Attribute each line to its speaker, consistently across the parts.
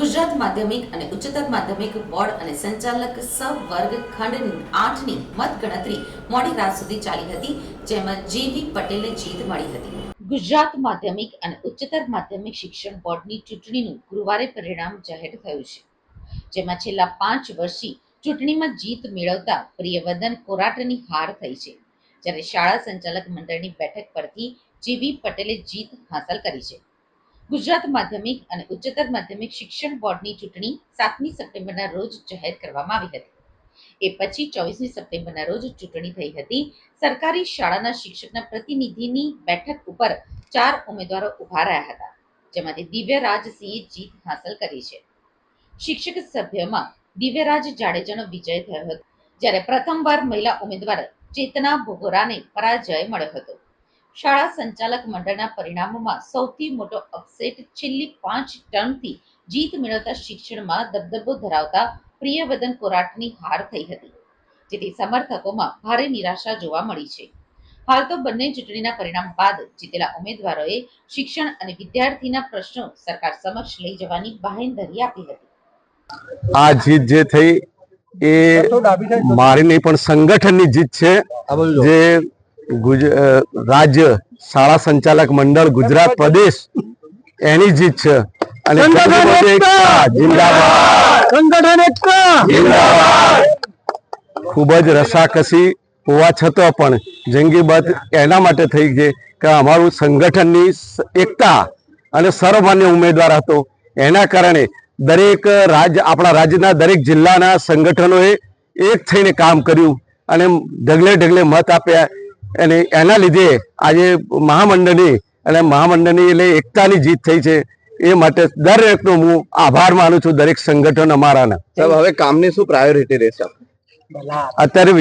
Speaker 1: ગુજરાત માધ્યમિક અને ઉચ્ચતર માધ્યમિક બોર્ડ અને સંચાલક સબ વર્ગ ખંડ આઠની મતગણતરી મોડી રાત સુધી ચાલી હતી જેમાં જીવી પટેલને જીત મળી હતી ગુજરાત માધ્યમિક અને ઉચ્ચતર માધ્યમિક શિક્ષણ બોર્ડની ચૂંટણીનું ગુરુવારે પરિણામ જાહેર થયું છે જેમાં છેલ્લા પાંચ વર્ષથી ચૂંટણીમાં જીત મેળવતા પ્રિયવર્ધન કોરાટની હાર થઈ છે જ્યારે શાળા સંચાલક મંડળની બેઠક પરથી જીવી પટેલે જીત હાંસલ કરી છે ગુજરાત માધ્યમિક અને ઉચ્ચતર માધ્યમિક શિક્ષણ બોર્ડની ચૂંટણી સાતમી સપ્ટેમ્બરના રોજ જાહેર કરવામાં આવી હતી એ પછી ચોવીસમી સપ્ટેમ્બરના રોજ ચૂંટણી થઈ હતી સરકારી શાળાના શિક્ષકના પ્રતિનિધિની બેઠક ઉપર ચાર ઉમેદવારો ઉભા રહ્યા હતા જેમાંથી દિવ્યરાજસિંહે જીત હાંસલ કરી છે શિક્ષક સભ્યમાં દિવ્યરાજ જાડેજાનો વિજય થયો હતો જ્યારે પ્રથમવાર મહિલા ઉમેદવાર ચેતના ભોગોરાને પરાજય મળ્યો હતો શાળા સંચાલક મંડળના પરિણામોમાં સૌથી મોટો અપસેટ છેલ્લી પાંચ ટર્મથી જીત મેળવતા શિક્ષણમાં દબદબો ધરાવતા પ્રિયવદન કોરાટની હાર થઈ હતી જેથી સમર્થકોમાં ભારે નિરાશા જોવા મળી છે હાલ તો બંને ચૂંટણીના પરિણામ બાદ જીતેલા ઉમેદવારોએ શિક્ષણ અને વિદ્યાર્થીના પ્રશ્નો સરકાર સમક્ષ લઈ જવાની બાહેંધરી આપી હતી
Speaker 2: આ જીત જે થઈ એ મારી નહીં પણ સંગઠનની જીત છે જે રાજ્ય શાળા સંચાલક મંડળ ગુજરાત પ્રદેશ એની જીત છે અને ખૂબ જ રસાકસી હોવા છતાં પણ જંગી બત એના માટે થઈ છે કે અમારું સંગઠનની એકતા અને સર્વમાન્ય ઉમેદવાર હતો એના કારણે દરેક રાજ્ય આપણા રાજ્યના દરેક જિલ્લાના સંગઠનોએ એક થઈને કામ કર્યું અને ઢગલે ઢગલે મત આપ્યા અને એના લીધે આજે મહામંડળની અને મહામંડળની એટલે એકતાની જીત થઈ છે એ માટે દરેકનો હું આભાર માનું છું દરેક સંગઠન અમારાના
Speaker 3: સાહેબ હવે કામની શું પ્રાયોરિટી રહેશે
Speaker 2: અત્યારે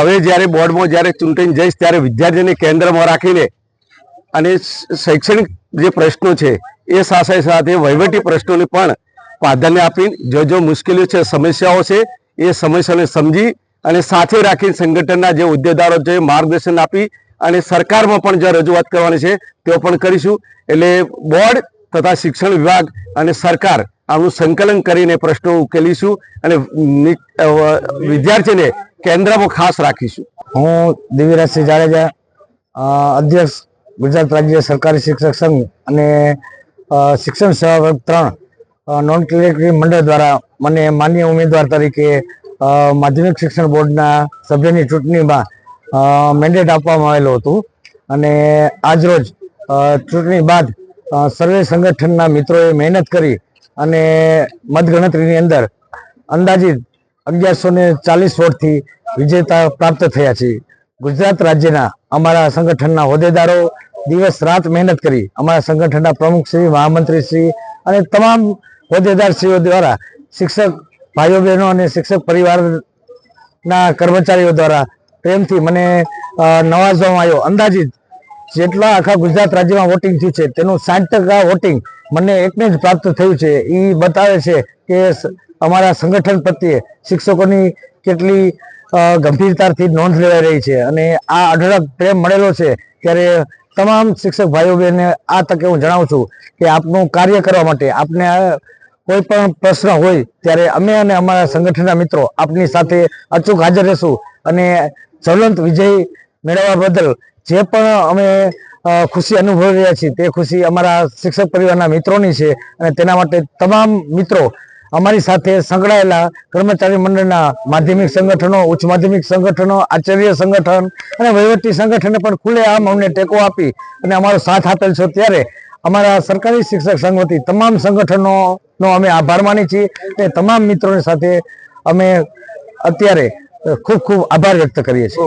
Speaker 2: હવે જ્યારે બોર્ડમાં જ્યારે ચૂંટણી જઈશ ત્યારે વિદ્યાર્થીને કેન્દ્રમાં રાખીને અને શૈક્ષણિક જે પ્રશ્નો છે એ સાથે સાથે વહીવટી પ્રશ્નોને પણ પ્રાધાન્ય આપીને જો જો મુશ્કેલીઓ છે સમસ્યાઓ છે એ સમસ્યાને સમજી અને સાથે રાખીને સંગઠનના જે હોદ્દેદારો છે માર્ગદર્શન આપી અને સરકારમાં પણ જે રજૂઆત કરવાની છે તેઓ પણ કરીશું એટલે બોર્ડ તથા શિક્ષણ વિભાગ અને સરકાર આનું સંકલન કરીને પ્રશ્નો ઉકેલીશું અને વિદ્યાર્થીને કેન્દ્રમાં ખાસ રાખીશું
Speaker 4: હું દિવ્યરાજસિંહ જાડેજા અધ્યક્ષ ગુજરાત રાજ્ય સરકારી શિક્ષક સંઘ અને શિક્ષણ સેવા વર્ગ ત્રણ નોન ક્લિનિકલ મંડળ દ્વારા મને માન્ય ઉમેદવાર તરીકે માધ્યમિક શિક્ષણ બોર્ડના સભ્યની ચૂંટણીમાં મેન્ડેટ આપવામાં આવેલું હતું અને આજરોજ ચૂંટણી બાદ સર્વે સંગઠનના મિત્રોએ મહેનત કરી અને મતગણતરીની અંદર અંદાજિત અગિયારસો ને ચાલીસ વોટથી વિજેતા પ્રાપ્ત થયા છે ગુજરાત રાજ્યના અમારા સંગઠનના હોદ્દેદારો દિવસ રાત મહેનત કરી અમારા સંગઠનના પ્રમુખ શ્રી મહામંત્રી શ્રી અને તમામ હોદ્દેદારશ્રીઓ દ્વારા શિક્ષક ભાઈઓ બહેનો અને શિક્ષક પરિવારના કર્મચારીઓ દ્વારા પ્રેમથી મને નવાજવામાં આવ્યો અંદાજિત જેટલા આખા ગુજરાત રાજ્યમાં વોટિંગ થયું છે તેનું સાઠ ટકા વોટિંગ મને એકને જ પ્રાપ્ત થયું છે એ બતાવે છે કે અમારા સંગઠન પ્રત્યે શિક્ષકોની કેટલી ગંભીરતાથી નોંધ લેવાઈ રહી છે અને આ અઢળક પ્રેમ મળેલો છે ત્યારે તમામ શિક્ષક ભાઈઓ બહેનને આ તકે હું જણાવું છું કે આપનું કાર્ય કરવા માટે આપને કોઈ પણ પ્રશ્ન હોય ત્યારે અમે અને અમારા સંગઠનના મિત્રો આપની સાથે અચૂક હાજર રહેશું અને જ્વલંત વિજય મેળવવા બદલ જે પણ અમે ખુશી અનુભવી રહ્યા છીએ તે ખુશી અમારા શિક્ષક પરિવારના મિત્રોની છે અને તેના માટે તમામ મિત્રો અમારી સાથે સંકળાયેલા કર્મચારી મંડળના માધ્યમિક સંગઠનો ઉચ્ચ માધ્યમિક સંગઠનો આચાર્ય સંગઠન અને વહીવટી સંગઠને પણ ખુલ્લે આમ અમને ટેકો આપી અને અમારો સાથ આપેલ છો ત્યારે અમારા સરકારી શિક્ષક સંઘ વતી તમામ સંગઠનોનો અમે આભાર માની છીએ અને તમામ મિત્રોની સાથે અમે અત્યારે ખૂબ ખૂબ આભાર વ્યક્ત કરીએ છીએ